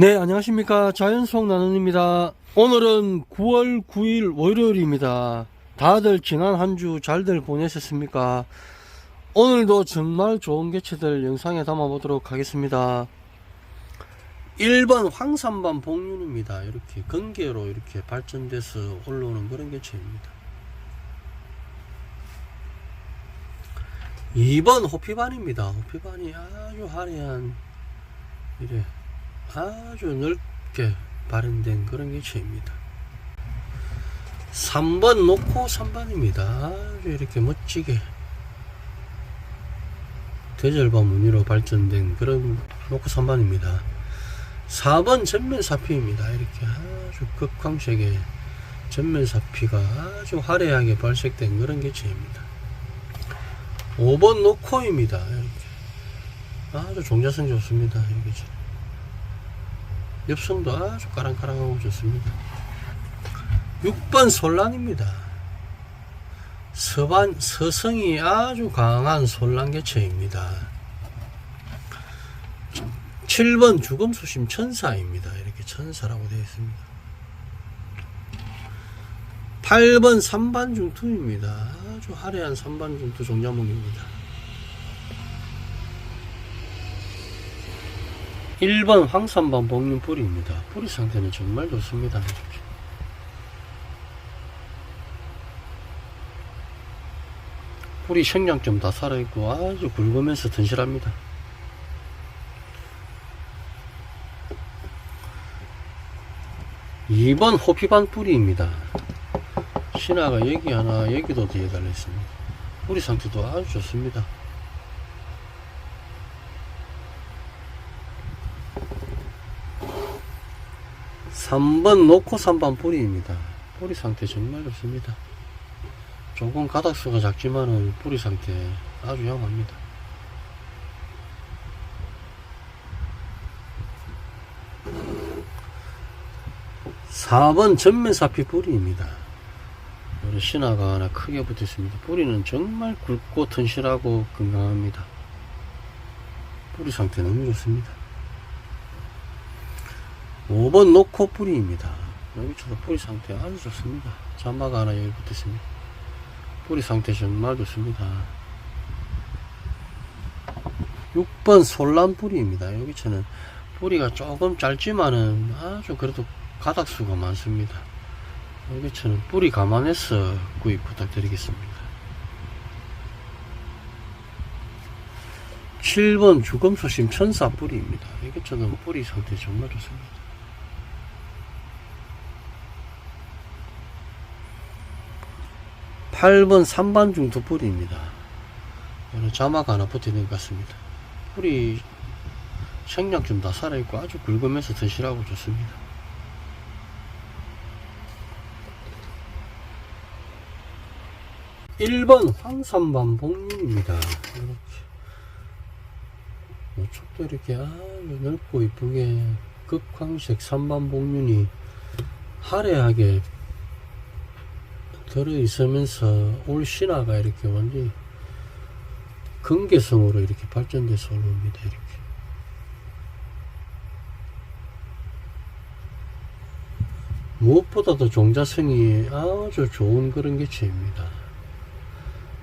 네, 안녕하십니까. 자연속 나눔입니다. 오늘은 9월 9일 월요일입니다. 다들 지난 한 주 잘들 보내셨습니까? 오늘도 정말 좋은 개체들 영상에 담아보도록 하겠습니다. 1번 황산반 복륜입니다. 이렇게 건개로 이렇게 발전돼서 올라오는 그런 개체입니다. 2번 호피반입니다. 호피반이 아주 화려한 이래 아주 넓게 발현된 그런 개체입니다. 3번 놓고 3번입니다. 아주 이렇게 멋지게 대절반 무늬로 발전된 그런 놓고 3번입니다. 4번 전면 사피입니다. 이렇게 아주 극광색의 전면 사피가 아주 화려하게 발색된 그런 개체입니다. 5번 노코입니다. 이렇게 아주 종자성 좋습니다. 이렇게 엽선도 아주 까랑까랑하고 좋습니다. 6번 솔란입니다. 서반, 서성이 아주 강한 솔란 개체입니다. 7번 주검수심 천사입니다. 이렇게 천사라고 되어 있습니다. 8번 삼반중투입니다. 아주 화려한 삼반중투 종자목입니다. 1번 황산반 복륜 뿌리입니다. 뿌리 상태는 정말 좋습니다. 뿌리 생장점 다 살아있고 아주 굵으면서 튼실합니다. 2번 호피반 뿌리입니다. 신화가 여기 하나 여기도 뒤에 달려있습니다. 뿌리 상태도 아주 좋습니다. 3번 놓고 3번 뿌리입니다. 뿌리 상태 정말 좋습니다. 조금 가닥수가 작지만은 뿌리 상태 아주 양호합니다. 4번 전면사피 뿌리입니다. 신화가 하나 크게 붙어 있습니다. 뿌리는 정말 굵고 튼실하고 건강합니다. 뿌리 상태 너무 좋습니다. 5번 노코 뿌리입니다. 여기저도 뿌리 상태 아주 좋습니다. 자마가 하나 여기 붙어 있습니다. 뿌리 상태 정말 좋습니다. 6번 솔란 뿌리입니다. 여기처는 뿌리가 조금 짧지만은 아주 그래도 가닥수가 많습니다. 여기처는 뿌리 감안해서 구입 부탁드리겠습니다. 7번 주검수심 천사 뿌리입니다. 여기처는 뿌리 상태 정말 좋습니다. 8번 3반 중도 뿌리입니다. 오늘 자막 하나 붙어있는 것 같습니다. 뿌리 생략 좀 다 살아있고 아주 굵으면서 드시라고 좋습니다. 1번 황산반 복륜입니다. 이렇게 이쪽도 이렇게 아주 넓고 이쁘게 극황색 산반 복륜이 화려하게 들어 있으면서 올 신화가 이렇게 완전히 근개성으로 이렇게 발전돼서 올라옵니다. 이렇게. 무엇보다도 종자성이 아주 좋은 그런 개체입니다.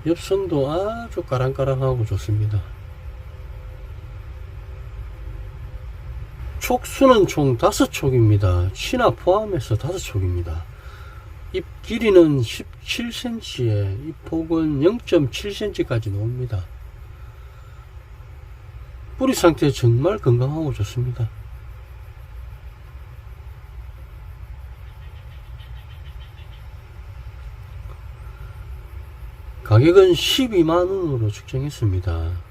엽선도 아주 까랑까랑하고 좋습니다. 촉수는 총 다섯 촉입니다. 신화 포함해서 다섯 촉입니다. 잎 길이는 17cm에 잎 폭은 0.7cm까지 나옵니다. 뿌리 상태 정말 건강하고 좋습니다. 가격은 12만원으로 측정했습니다.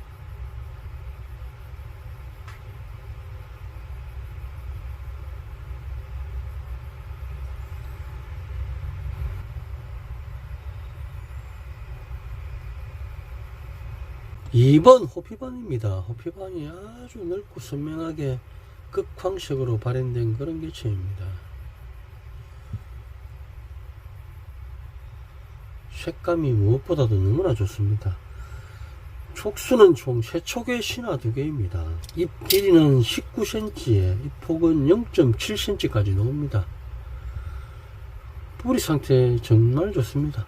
이번 호피반입니다. 호피반이 아주 넓고 선명하게 극황색으로 발현된 그런 개체입니다. 색감이 무엇보다도 너무나 좋습니다. 촉수는 총 3촉의 신화 2개입니다. 잎 길이는 19cm에 잎 폭은 0.7cm까지 나옵니다. 뿌리 상태 정말 좋습니다.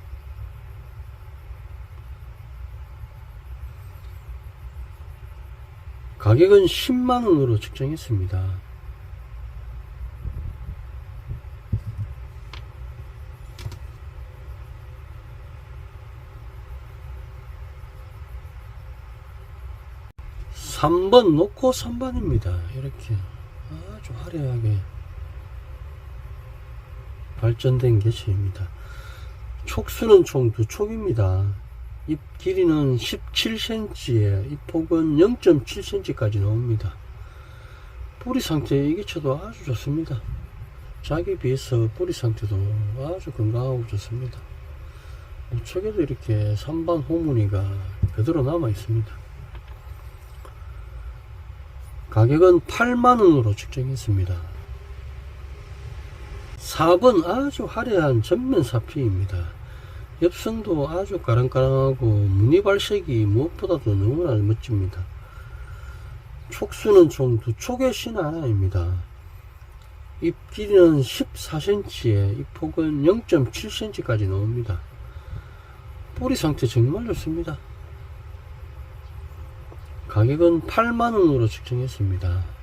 가격은 10만원으로 측정했습니다. 삼번 놓고 3번입니다. 이렇게 아주 화려하게 발전된 개체입니다. 촉수는 총 두 촉입니다. 잎 길이는 17cm에 잎 폭은 0.7cm까지 나옵니다. 뿌리 상태 이 개체도 아주 좋습니다. 자기에 비해서 뿌리 상태도 아주 건강하고 좋습니다. 우측에도 이렇게 3번 호무늬가 그대로 남아 있습니다. 가격은 8만원으로 측정했습니다. 4번 아주 화려한 전면 사피입니다. 엽성도 아주 까랑까랑하고 무늬 발색이 무엇보다도 너무나 멋집니다. 촉수는 총 두 촉의 신 하나입니다. 잎 길이는 14cm에 잎 폭은 0.7cm까지 나옵니다. 뿌리 상태 정말 좋습니다. 가격은 8만원으로 측정했습니다.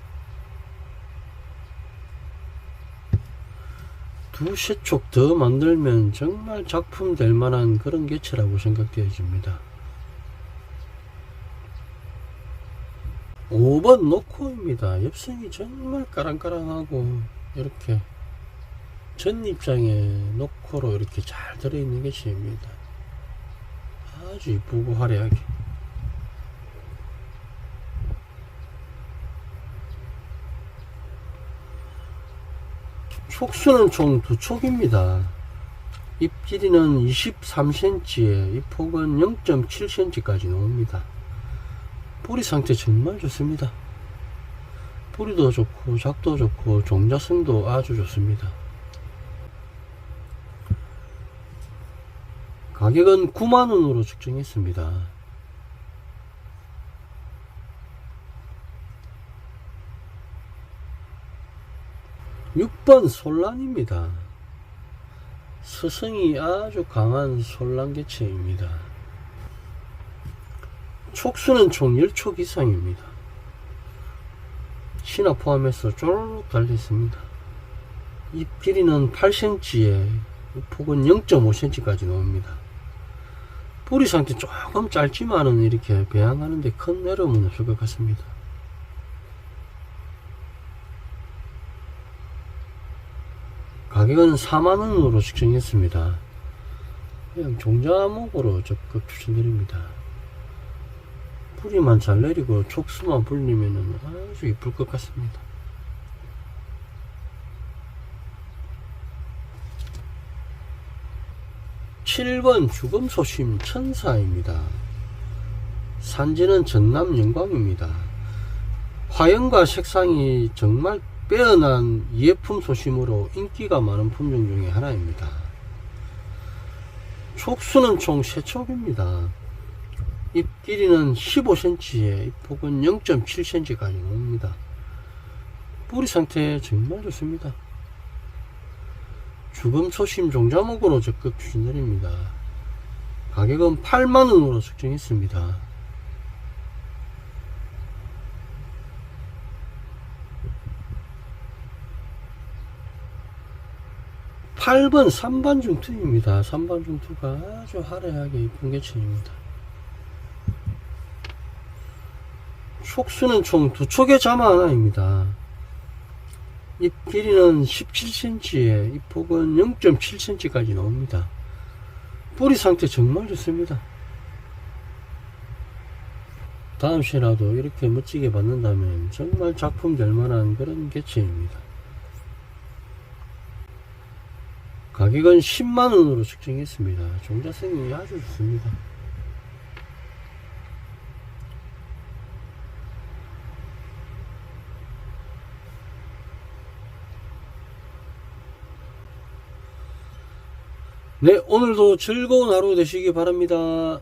두세 촉 더 만들면 정말 작품 될 만한 그런 개체라고 생각되어집니다. 5번 노코입니다. 엽성이 정말 까랑까랑하고 이렇게 전입장에 노코로 이렇게 잘 들어있는 개체입니다. 아주 이쁘고 화려하게 촉수는 총 두 촉입니다. 잎 길이는 23cm에 잎 폭은 0.7cm까지 나옵니다. 뿌리 상태 정말 좋습니다. 뿌리도 좋고 작도 좋고 종자성도 아주 좋습니다. 가격은 9만원으로 측정했습니다. 6번 솔란입니다. 서성이 아주 강한 솔란개체입니다. 촉수는 총 10촉 이상입니다. 신화 포함해서 쪼르륵 달려있습니다. 잎 길이는 8cm에 폭은 0.5cm까지 나옵니다. 뿌리 상태 조금 짧지만은 이렇게 배양하는데 큰 어려움은 없을 것 같습니다. 가격은 4만원으로 측정했습니다. 그냥 종자목으로 적극 추천드립니다. 뿌리만 잘 내리고 촉수만 불리면 아주 이쁠 것 같습니다. (7번) 주금소심 천사입니다. 산지는 전남 영광입니다. 화형과 색상이 정말 빼어난 예품 소심으로 인기가 많은 품종 중에 하나입니다. 촉수는 총 3촉입니다. 잎 길이는 15cm에 잎 폭은 0.7cm까지 나옵니다. 뿌리 상태 정말 좋습니다. 주금 소심 종자목으로 적극 추천드립니다. 가격은 8만원으로 측정했습니다. 8번 3반 중투입니다. 3반 중투가 아주 화려하게 이쁜 개체입니다. 촉수는 총 두 촉의 자마 하나입니다. 잎 길이는 17cm에 잎 폭은 0.7cm까지 나옵니다. 뿌리 상태 정말 좋습니다. 다음 시라도 이렇게 멋지게 받는다면 정말 작품 될 만한 그런 개체입니다. 가격은 10만원으로 측정했습니다. 종자성이 아주 좋습니다. 네, 오늘도 즐거운 하루 되시기 바랍니다.